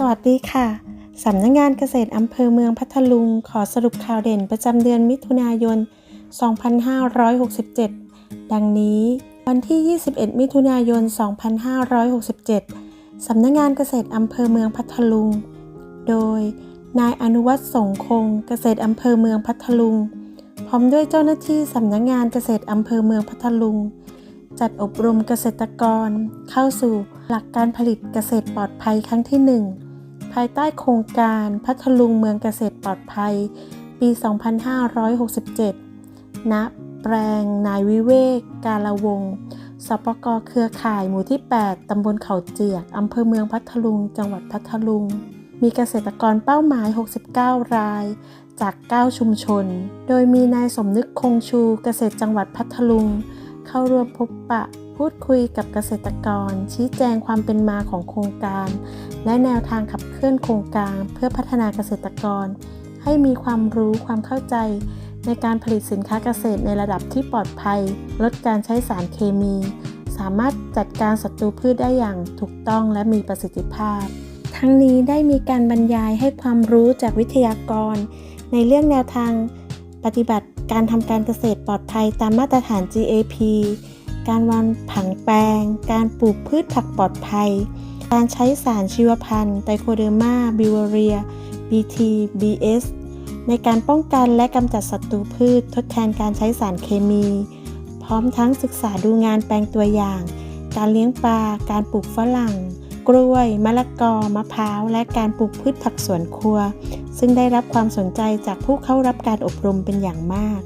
สวัสดีค่ะ สำนักงานเกษตรอำเภอเมืองพัทลุง ขอสรุปข่าวเด่นประจำเดือนมิถุนายน 2567 ดังนี้ วันที่ 21 มิถุนายน 2567 สำนักงานเกษตรอำเภอเมืองพัทลุง โดย นายอนุวัฒน์สงคง เกษตรอำเภอเมืองพัทลุง พร้อมด้วยเจ้าหน้าที่สำนักงานเกษตรอำเภอเมืองพัทลุง จัดอบรมเกษตรกร เข้าสู่หลักการผลิตเกษตรปลอดภัยครั้งที่ 1ายใต้โครงการพัทลุงเมืองเกษตรปลอดภัย ปี 2567 ณ แปลงนายวิเวก กาลวงสปกเครือข่ายหมู่ที่ 8 ตำบลเขาเจียก อำเภอเมืองพัทลุง จังหวัดพัทลุง มีเกษตรกรเป้าหมาย 69 ราย จาก 9 ชุมชน โดยมีนายสมนึกคงชูเกษตรจังหวัดพัทลุง เข้าร่วมพบปะ พูดคุยกับเกษตรกร ชี้แจงความเป็นมาของโครงการ และแนวทางขับเคลื่อนโครงการ เพื่อพัฒนาเกษตรกร ให้มีความรู้ความเข้าใจ ในการผลิตสินค้าเกษตรในระดับที่ปลอดภัย ลดการใช้สารเคมี สามารถจัดการศัตรูพืชได้อย่างถูกต้องและมีประสิทธิภาพ ทั้งนี้ได้มีการบรรยายให้ความรู้จากวิทยากร ในเรื่องแนวทางปฏิบัติการทำการเกษตรปลอดภัยตามมาตรฐาน GAP การวางผังแปลง การปลูกพืชผักปลอดภัย การใช้สารชีวพันธุ์ไตโคเดอร์มาบิวเรีย BT BS ในการป้องกันและกำจัดศัตรูพืช ทดแทนการใช้สารเคมี พร้อมทั้งศึกษาดูงานแปลงตัวอย่าง การเลี้ยงปลา การปลูกฝรั่ง กล้วย มะละกอ มะพร้าว และการปลูกพืชผักสวนครัว ซึ่งได้รับความสนใจจากผู้เข้ารับการอบรมเป็นอย่างมาก